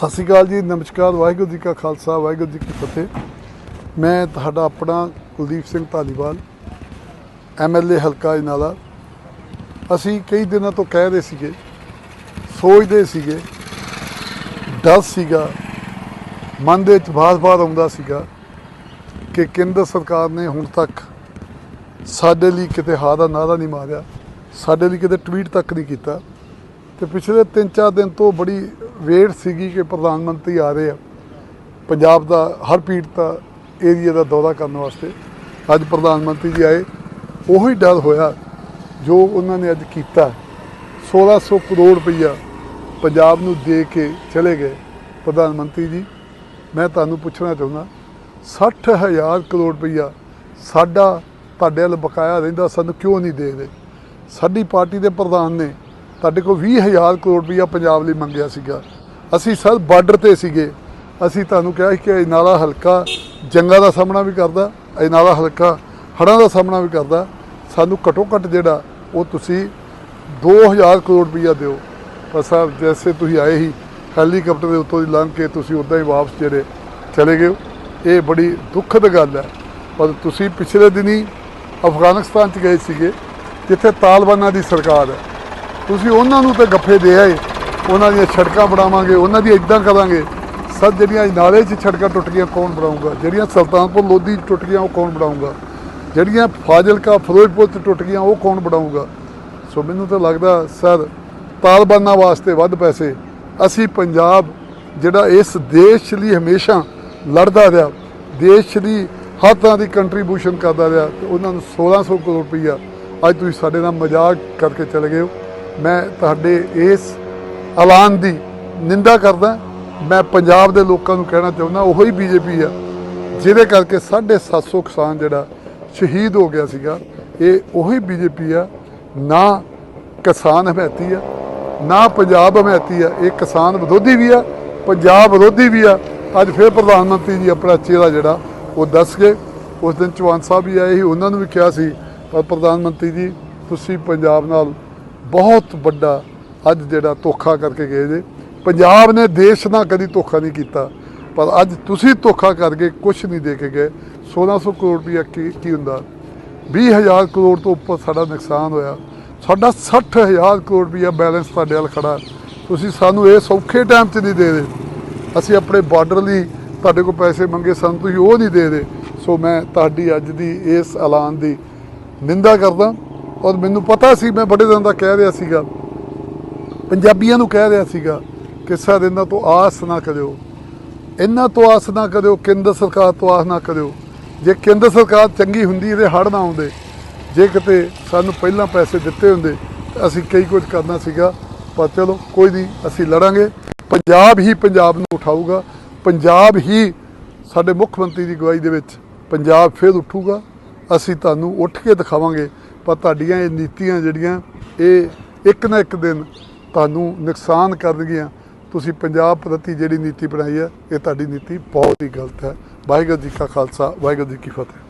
ਸਤਿ ਸ਼੍ਰੀ ਅਕਾਲ ਜੀ, ਨਮਸਕਾਰ, ਵਾਹਿਗੁਰੂ ਜੀ ਕਾ ਖਾਲਸਾ, ਵਾਹਿਗੁਰੂ ਜੀ ਕੀ ਫਤਿਹ। ਮੈਂ ਤੁਹਾਡਾ ਆਪਣਾ ਕੁਲਦੀਪ ਸਿੰਘ ਧਾਲੀਵਾਲ ਐਮਐਲਏ ਹਲਕਾ ਇਨਾਲਾ ਅਸੀਂ ਕਈ ਦਿਨਾਂ ਤੋਂ ਕਹਿ ਰਹੇ ਸੀਗੇ, ਸੋਚਦੇ ਸੀਗੇ, ਡਰ ਸੀਗਾ, ਮਨ ਦੇ ਵਿੱਚ ਬਾਰ-ਬਾਰ ਆਉਂਦਾ ਸੀਗਾ ਕਿ ਕੇਂਦਰ ਸਰਕਾਰ ਨੇ ਹੁਣ ਤੱਕ ਸਾਡੇ ਲਈ ਕਿਤੇ ਹਾਂ ਦਾ ਨਾਰਾ ਨਹੀਂ ਮਾਰਿਆ, ਸਾਡੇ ਲਈ ਕਿਤੇ ਟਵੀਟ ਤੱਕ ਨਹੀਂ ਕੀਤਾ। ਤੇ ਪਿਛਲੇ 3-4 ਦਿਨ ਤੋਂ ਬੜੀ ਵੇਟ ਸੀਗੀ ਕਿ ਪ੍ਰਧਾਨ ਮੰਤਰੀ ਆ ਰਹੇ ਆ। ਪੰਜਾਬ ਦਾ ਹਰ ਪੀੜਤਾ ਏਰੀਆ ਦਾ ਦੌਰਾ ਕਰਨ ਵਾਸਤੇ ਅੱਜ ਪ੍ਰਧਾਨ ਮੰਤਰੀ ਜੀ ਆਏ। ਉਹੀ ਡਰ ਹੋਇਆ ਜੋ ਉਹਨਾਂ ਨੇ ਅੱਜ ਕੀਤਾ। 1600 ਕਰੋੜ ਰੁਪਈਆ ਪੰਜਾਬ ਨੂੰ ਦੇ ਕੇ ਚਲੇ ਗਏ ਪ੍ਰਧਾਨ ਮੰਤਰੀ ਜੀ। ਮੈਂ ਤੁਹਾਨੂੰ ਪੁੱਛਣਾ ਚਾਹੁੰਦਾ 60000 ਕਰੋੜ ਰੁਪਈਆ ਸਾਡਾ ਤੁਹਾਡੇ ਵੱਲ ਬਕਾਇਆ ਰਹਿੰਦਾ ਸਾਨੂੰ ਕਿਉਂ ਨਹੀਂ ਦੇ ਰਹੇ? ਸਾਡੀ ਪਾਰਟੀ ਦੇ ਪ੍ਰਧਾਨ ਨੇ ਤੁਹਾਡੇ ਕੋਲ 20000 ਕਰੋੜ ਰੁਪਈਆ ਪੰਜਾਬ ਲਈ ਮੰਗਿਆ ਸੀਗਾ। ਅਸੀਂ ਸਰ ਬਾਰਡਰ ਤੇ ਸੀਗੇ। ਅਸੀਂ ਤੁਹਾਨੂੰ ਕਿਹਾ ਸੀ ਕਿ ਇਹ ਨਾਲਾ ਹਲਕਾ ਜੰਗਾਂ ਦਾ ਸਾਹਮਣਾ ਵੀ ਕਰਦਾ, ਇਹ ਨਾਲਾ ਹਲਕਾ ਹੜ੍ਹਾਂ ਦਾ ਸਾਹਮਣਾ ਵੀ ਕਰਦਾ। ਸਾਨੂੰ ਘਟੋ ਘੱਟ ਜਿਹੜਾ ਉਹ ਤੁਸੀਂ 2000 ਕਰੋੜ ਰੁਪਈਆ ਦਿਓ। ਪਰ ਸਰ ਜੈਸੇ ਤੁਸੀਂ ਆਏ ਹੀ ਹੈਲੀਕਾਪਟਰ ਦੇ ਉੱਤੋਂ ਦੀ ਲੰਘ ਕੇ ਤੁਸੀਂ ਉਦਾਂ ਹੀ ਵਾਪਸ ਜਿਹੜੇ ਚਲੇ ਗਏ ਇਹ ਬੜੀ ਦੁੱਖਦ ਗੱਲ ਹੈ। ਪਰ ਤੁਸੀਂ ਪਿਛਲੇ ਦਿਨੀ ਅਫਗਾਨਿਸਤਾਨ ਚ ਗਏ ਸੀਗੇ, ਜਿੱਥੇ ਤਾਲਿਬਾਨਾਂ ਦੀ ਸਰਕਾਰ ਹੈ। ਤੁਸੀਂ ਉਹਨਾਂ ਨੂੰ ਤੇ ਗੱਫੇ ਦੇ ਆਏ। ਉਹਨਾਂ ਦੀਆਂ ਸੜਕਾਂ ਬਣਾਵਾਂਗੇ, ਉਹਨਾਂ ਦੀ ਇਦਾਂ ਕਰਾਂਗੇ। ਸਰ, ਜਿਹੜੀਆਂ ਨਾਲੇ 'ਚ ਸੜਕਾਂ ਟੁੱਟ ਗਈਆਂ ਕੌਣ ਬਣਾਊਗਾ? ਜਿਹੜੀਆਂ ਸੁਲਤਾਨਪੁਰ ਲੋਧੀ 'ਚ ਟੁੱਟ ਗਈਆਂ ਉਹ ਕੌਣ ਬਣਾਊਗਾ? ਜਿਹੜੀਆਂ ਫਾਜ਼ਿਲਕਾ, ਫਿਰੋਜ਼ਪੁਰ 'ਚ ਟੁੱਟ ਗਈਆਂ ਉਹ ਕੌਣ ਬਣਾਊਗਾ? ਸੋ ਮੈਨੂੰ ਤਾਂ ਲੱਗਦਾ, ਸਰ, ਤਾਲਬਾਨਾਂ ਵਾਸਤੇ ਵੱਧ ਪੈਸੇ। ਅਸੀਂ ਪੰਜਾਬ, ਜਿਹੜਾ ਇਸ ਦੇਸ਼ ਲਈ ਹਮੇਸ਼ਾ ਲੜਦਾ ਰਿਹਾ, ਦੇਸ਼ ਦੀ ਹਰ ਤਰ੍ਹਾਂ ਦੀ ਕੰਟਰੀਬਿਊਸ਼ਨ ਕਰਦਾ ਰਿਹਾ, ਤੇ ਉਹਨਾਂ ਨੂੰ 1600 ਕਰੋੜ ਰੁਪਈਆ ਅੱਜ ਤੁਸੀਂ ਸਾਡੇ ਨਾਲ ਮਜ਼ਾਕ ਕਰਕੇ ਚਲੇ ਗਏ ਹੋ। ਮੈਂ ਤੁਹਾਡੇ ਇਸ ਐਲਾਨ ਦੀ ਨਿੰਦਾ ਕਰਦਾ, ਮੈਂ ਪੰਜਾਬ ਦੇ ਲੋਕਾਂ ਨੂੰ ਕਹਿਣਾ ਚਾਹੁੰਦਾ, ਉਹੋ ਹੀ ਬੀਜੇਪੀ ਆ, ਜਿਹਦੇ ਕਰਕੇ 750 ਕਿਸਾਨ ਜਿਹੜਾ ਸ਼ਹੀਦ ਹੋ ਗਿਆ ਸੀਗਾ, ਇਹ ਉਹੀ ਬੀਜੇਪੀ ਆ, ਨਾ ਕਿਸਾਨ ਹਮਾਇਤੀ ਆ, ਨਾ ਪੰਜਾਬ ਹਮਾਇਤੀ ਆ, ਇਹ ਕਿਸਾਨ ਵਿਰੋਧੀ ਵੀ ਆ, ਪੰਜਾਬ ਵਿਰੋਧੀ ਵੀ ਆ। ਅੱਜ ਫਿਰ ਪ੍ਰਧਾਨ ਮੰਤਰੀ ਜੀ ਆਪਣਾ ਚਿਹਰਾ ਜਿਹੜਾ, ਉਹ ਦੱਸ ਗਏ। ਉਸ ਦਿਨ ਚੌਹਾਨ ਸਾਹਿਬ ਵੀ ਆਏ ਸੀ, ਉਹਨਾਂ ਨੂੰ ਵੀ ਕਿਹਾ ਸੀ, ਪਰ ਪ੍ਰਧਾਨ ਮੰਤਰੀ ਜੀ, ਤੁਸੀਂ ਪੰਜਾਬ ਨਾਲ ਬਹੁਤ ਵੱਡਾ ਅੱਜ ਜਿਹੜਾ ਧੋਖਾ ਕਰਕੇ ਗਏ ਜੇ। ਪੰਜਾਬ ਨੇ ਦੇਸ਼ ਨਾਲ ਕਦੀ ਧੋਖਾ ਨਹੀਂ ਕੀਤਾ, ਪਰ ਅੱਜ ਤੁਸੀਂ ਧੋਖਾ ਕਰਕੇ ਕੁਝ ਨਹੀਂ ਦੇ ਕੇ ਗਏ। 1600 ਕਰੋੜ ਰੁਪਇਆ ਕੀ ਕੀ ਹੁੰਦਾ? 20000 ਕਰੋੜ ਤੋਂ ਉੱਪਰ ਸਾਡਾ ਨੁਕਸਾਨ ਹੋਇਆ। ਸਾਡਾ 60000 ਕਰੋੜ ਰੁਪਇਆ ਬੈਲੈਂਸ ਤੁਹਾਡੇ ਵੱਲ ਖੜਾ। ਤੁਸੀਂ ਸਾਨੂੰ ਇਹ ਸੌਖੇ ਟਾਈਮ 'ਚ ਨਹੀਂ ਦੇ ਰਹੇ। ਅਸੀਂ ਆਪਣੇ ਬਾਰਡਰ ਲਈ ਤੁਹਾਡੇ ਕੋਲ ਪੈਸੇ ਮੰਗੇ, ਸਾਨੂੰ ਤੁਸੀਂ ਉਹ ਨਹੀਂ ਦੇ ਰਹੇ। ਸੋ ਮੈਂ ਤੁਹਾਡੀ ਅੱਜ ਦੀ ਇਸ ਐਲਾਨ ਦੀ ਨਿੰਦਾ ਕਰਦਾ। ਔਰ ਮੈਨੂੰ ਪਤਾ ਸੀ, ਮੈਂ ਬੜੇ ਦਿਨ ਦਾ ਕਹਿ ਰਿਹਾ ਸੀਗਾ। ਪੰਜਾਬੀਆਂ ਨੂੰ ਕਹਿ ਰਿਹਾ ਸੀਗਾ ਕਿ ਸਰ, ਇਹਨਾਂ ਤੋਂ ਆਸ ਨਾ ਕਰਿਓ। ਇਹਨਾਂ ਤੋਂ ਆਸ ਨਾ ਕਰਿਓ, ਕੇਂਦਰ ਸਰਕਾਰ ਤੋਂ ਆਸ ਨਾ ਕਰਿਓ। ਜੇ ਕੇਂਦਰ ਸਰਕਾਰ ਚੰਗੀ ਹੁੰਦੀ, ਇਹਦੇ ਹੜ ਨਾ ਆਉਂਦੇ। ਜੇ ਕਿਤੇ ਸਾਨੂੰ ਪਹਿਲਾਂ ਪੈਸੇ ਦਿੱਤੇ ਹੁੰਦੇ, ਤਾਂ ਅਸੀਂ ਕਈ ਕੁਝ ਕਰਨਾ ਸੀਗਾ, ਪਰ ਚਲੋ, ਕੋਈ ਨਹੀਂ, ਅਸੀਂ ਲੜਾਂਗੇ। ਪੰਜਾਬ ਹੀ ਪੰਜਾਬ ਨੂੰ ਉਠਾਊਗਾ। ਪੰਜਾਬ ਹੀ ਸਾਡੇ ਮੁੱਖ ਮੰਤਰੀ ਦੀ ਅਗਵਾਈ ਦੇ ਵਿੱਚ ਪੰਜਾਬ ਫਿਰ ਉੱਠੂਗਾ। ਅਸੀਂ ਤੁਹਾਨੂੰ ਉੱਠ ਕੇ ਦਿਖਾਵਾਂਗੇ, ਪਰ ਤੁਹਾਡੀਆਂ ਇਹ ਨੀਤੀਆਂ ਜਿਹੜੀਆਂ, ਇਹ ਇੱਕ ਨਾ ਇੱਕ ਦਿਨ ਤੁਹਾਨੂੰ ਨੁਕਸਾਨ ਕਰਨਗੀਆਂ। ਤੁਸੀਂ ਪੰਜਾਬ ਪ੍ਰਤੀ ਜਿਹੜੀ ਨੀਤੀ ਬਣਾਈ ਹੈ, ਇਹ ਤੁਹਾਡੀ ਨੀਤੀ ਬਹੁਤ ਹੀ ਗਲਤ ਹੈ। ਵਾਹਿਗੁਰੂ ਜੀ ਕਾ ਖਾਲਸਾ, ਵਾਹਿਗੁਰੂ ਜੀ ਕੀ ਫਤਿਹ।